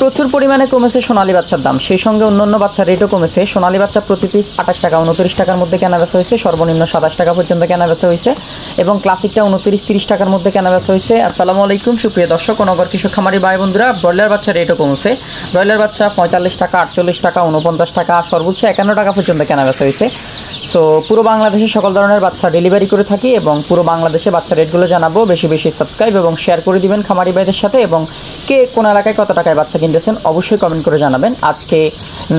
প্রচুর পরিমাণে কমেছে সোনালী বাচ্চার দাম। সেই সঙ্গে অন্যান্য বাচ্চার রেটও কমেছে। সোনালী বাচ্চা প্রতি পিস আঠাশ টাকা, উনত্রিশ টাকার মধ্যে কেনা বেচা হয়েছে। সর্বনিম্ন সাতাশ টাকা পর্যন্ত কেনা বেচা হয়েছে। এবং ক্লাসিকটা উনত্রিশ তিরিশ টাকার মধ্যে কেনা বেচা হয়েছে। আসসালামু আলাইকুম, সুপ্রিয় দর্শক নগর কৃষক খামারি ভাই বন্ধুরা। ব্রয়লার বাচ্চার রেটও কমেছে। ব্রয়লার বাচ্চা পঁয়তাল্লিশ টাকা, আটচল্লিশ টাকা উনপঞ্চাশ টাকা, সর্বোচ্চ একান্ন টাকা পর্যন্ত কেনা বেচা হয়েছে। সো পুরো বাংলাদেশে সকল ধরনের বাচ্চা ডেলিভারি করে থাকি এবং পুরো বাংলাদেশে বাচ্চা রেটগুলো জানাব। বেশি বেশি সাবস্ক্রাইব এবং শেয়ার করে দিবেন খামারি ভাইদের সাথে। এবং কে কোন এলাকায় কত টাকায় বাচ্চা কিনতেছেন অবশ্যই কমেন্ট করে জানাবেন। আজকে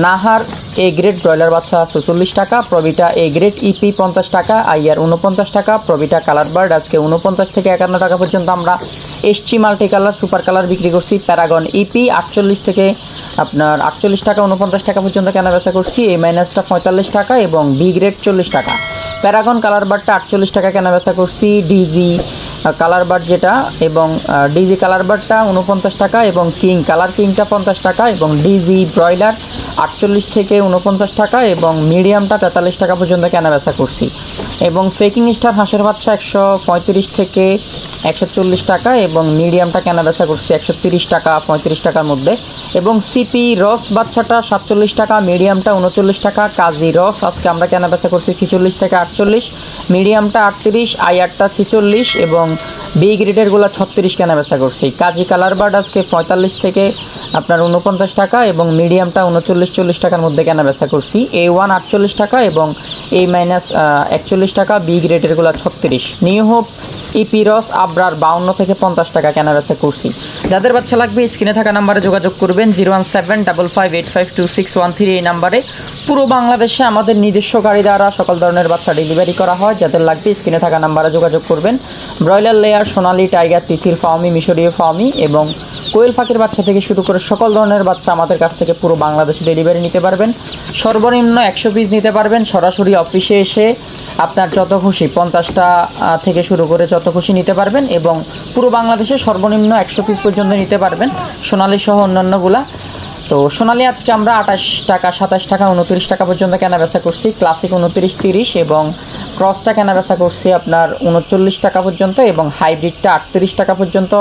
নাহার এ গ্রেড ব্রয়লার বাচ্চা চুচল্লিশ টাকা প্রবিটা এ গ্রেড ইপি পঞ্চাশ টাকা, আইয়ার উনপঞ্চাশ টাকা প্রবিটা কালার বার্ড আজকে উনপঞ্চাশ থেকে একান্ন টাকা পর্যন্ত আমরা এসছি মাল্টি কালার সুপার কালার বিক্রি করছি। প্যারাগন ইপি আটচল্লিশ থেকে আপনার আটচল্লিশ টাকা উনপঞ্চাশ টাকা পর্যন্ত কেনা বেচা করছি এই মাইনাসটা পঁয়তাল্লিশ টাকা এবং বি গ্রেড চল্লিশ টাকা। প্যারাগন কালার বারটা আটচল্লিশ টাকা কেনা বেচা করছি ডিজি কালার বার যেটা এবং ডিজি কালার বারটা উনপঞ্চাশ টাকা এবং কিং কালার কিংটা পঞ্চাশ টাকা এবং ডিজি ব্রয়লার আটচল্লিশ থেকে উনপঞ্চাশ টাকা এবং মিডিয়ামটা তেতাল্লিশ টাকা পর্যন্ত কেনা বেচা করছি। এবং ফেকিং স্টার হাঁসের বাচ্চা একশো পঁয়ত্রিশ থেকে একশো চল্লিশ টাকা এবং মিডিয়ামটা কেনা বেচা করছি একশো টাকা, পঁয়ত্রিশ টাকার মধ্যে। এবং সিপি রস বাচ্চাটা সাতচল্লিশ টাকা, মিডিয়ামটা উনচল্লিশ টাকা, কাজী রস, আজকে আমরা কেনা বেচা করছি ছিচল্লিশ থেকে আটচল্লিশ, মিডিয়ামটা আটত্রিশ আইয়ারটা ছিচল্লিশ এবং বি গ্রেডেরগুলো ছত্রিশ কেনা বেচা করছি কাজী কালার বার্ড আজকে পঁয়তাল্লিশ থেকে আপনার উনপঞ্চাশ টাকা এবং মিডিয়ামটা উনচল্লিশ, চল্লিশ টাকার মধ্যে কেনা বেচা করছি এ ওয়ান আটচল্লিশ টাকা এবং এ মাইনাস একচল্লিশ টাকা বি গ্রেডেরগুলো ছত্রিশ। নিউ হোপ ইপিরস আবরার বাউন্ন থেকে পঞ্চাশ টাকা কেনা বেচা করছি। যাদের বাচ্চা লাগবে, স্ক্রিনে থাকা নাম্বারে যোগাযোগ করবেন, zero one seven double five eight five two six one three এই নাম্বারে। পুরো বাংলাদেশে আমাদের নিজস্ব গাড়ি দ্বারা সকল ধরনের বাচ্চা ডেলিভারি করা হয়। যাদের লাগবে, স্ক্রিনে থাকা নাম্বারে যোগাযোগ করবেন। ব্রয়লার লেয়ার, সোনালি, টাইগার তিথির ফার্মি মিশরীয় ফার্মি এবং কোয়েল ফাঁকির বাচ্চা থেকে শুরু করে সকল ধরনের বাচ্চা আমাদের কাছ থেকে পুরো বাংলাদেশে ডেলিভারি নিতে পারবেন। সর্বনিম্ন একশো পিস নিতে পারবেন। সরাসরি অফিসে এসে আপনার যত খুশি, পঞ্চাশটা থেকে শুরু করে যত খুশি নিতে পারবেন এবং পুরো বাংলাদেশে সর্বনিম্ন একশো পিস পর্যন্ত নিতে পারবেন সোনালি সহ অন্যান্যগুলা। তো সোনালি আজকে আমরা আঠাশ টাকা, সাতাশ টাকা, উনত্রিশ টাকা পর্যন্ত কেনা বেচা করছি। ক্লাসিক উনত্রিশ, তিরিশ এবং ক্রসটা কেনা বেচা করছি আপনার উনচল্লিশ টাকা পর্যন্ত এবং হাইব্রিডটা আটত্রিশ টাকা পর্যন্ত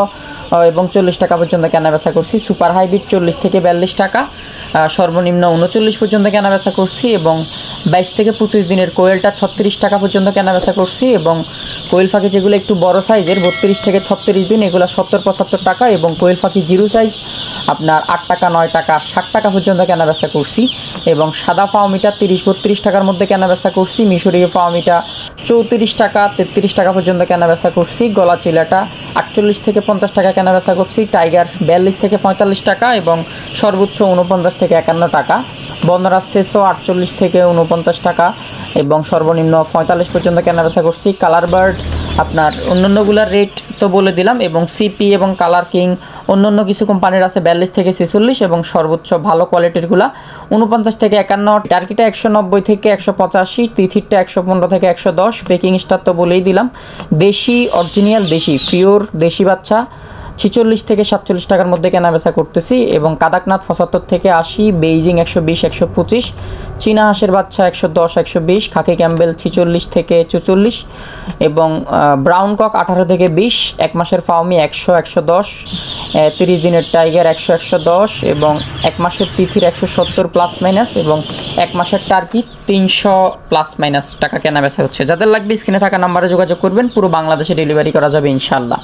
এবং চল্লিশ টাকা পর্যন্ত কেনা বেচা করছি। সুপার হাইব্রিড চল্লিশ থেকে বিয়াল্লিশ টাকা সর্বনিম্ন উনচল্লিশ পর্যন্ত কেনা বেচা করছি এবং বাইশ থেকে পঁচিশ দিনের কোয়েলটা ছত্রিশ টাকা পর্যন্ত কেনা বেচা করছি এবং কোয়েল ফাঁকি যেগুলো একটু বড় সাইজের, বত্রিশ থেকে ছত্রিশ দিন, এগুলো সত্তর পঁচাত্তর টাকা এবং কোয়েল ফাঁকি জিরো সাইজ আপনার আট টাকা, নয় টাকা ষাট টাকা পর্যন্ত কেনা বেচা করছি এবং সাদা ফাওমিটা তিরিশ, বত্রিশ টাকার মধ্যে কেনা বেচা করছি, মিশরীয় ফাওমিটা চৌত্রিশ টাকা, তেত্রিশ টাকা পর্যন্ত কেনা বেচা করছি, গলা চিলাটা আটচল্লিশ থেকে পঞ্চাশ টাকা কেনা বেচা করছি, টাইগার বিয়াল্লিশ থেকে পঁয়তাল্লিশ টাকা এবং সর্বোচ্চ উনপঞ্চাশ থেকে একান্ন টাকা বন্দরাজ শেষও আটচল্লিশ থেকে উনপঞ্চাশ টাকা এবং সর্বনিম্ন পঁয়তাল্লিশ পর্যন্ত কেনা বেচা করছি, কালার বার্ড আপনার অন্যান্যগুলোর রেট তো বলে দিলাম এবং সিপি এবং কালার কিং অন্যান্য কিছু কোম্পানির আছে বিয়াল্লিশ থেকে ছেচল্লিশ এবং সর্বোচ্চ ভালো কোয়ালিটিরগুলা উনপঞ্চাশ থেকে একান্ন টার্কিটা একশো নব্বই থেকে একশো পঁচাশি, তিথিরটা একশো পনেরো থেকে একশো দশ ফেকিং স্টার তো বলেই দিলাম। দেশি অরিজিনাল দেশি পিওর দেশি বাচ্চা। ছিচল্লিশ থেকে সাতচল্লিশ টাকার মধ্যে কেনা বেচা করতেছি এবং কাদাকনাথ পঁচাত্তর থেকে আশি, বেইজিং একশো বিশ, একশো পঁচিশ, চীনা হাঁসের বাচ্চা একশো দশ, একশো বিশ, খাকি ক্যাম্বেল ছিচল্লিশ থেকে চুচল্লিশ এবং ব্রাউন কক আঠারো থেকে বিশ, এক মাসের ফাউমি একশো একশো দশ তিরিশ দিনের টাইগার একশো একশো দশ এবং এক মাসের তিথির একশো সত্তর প্লাস মাইনাস এবং এক মাসের টার্কি তিনশো প্লাস মাইনাস টাকা কেনা বেচা হচ্ছে। যাদের লাগবে স্ক্রিনে থাকা নাম্বারে যোগাযোগ করবেন, পুরো বাংলাদেশে ডেলিভারি করা যাবে ইনশাল্লাহ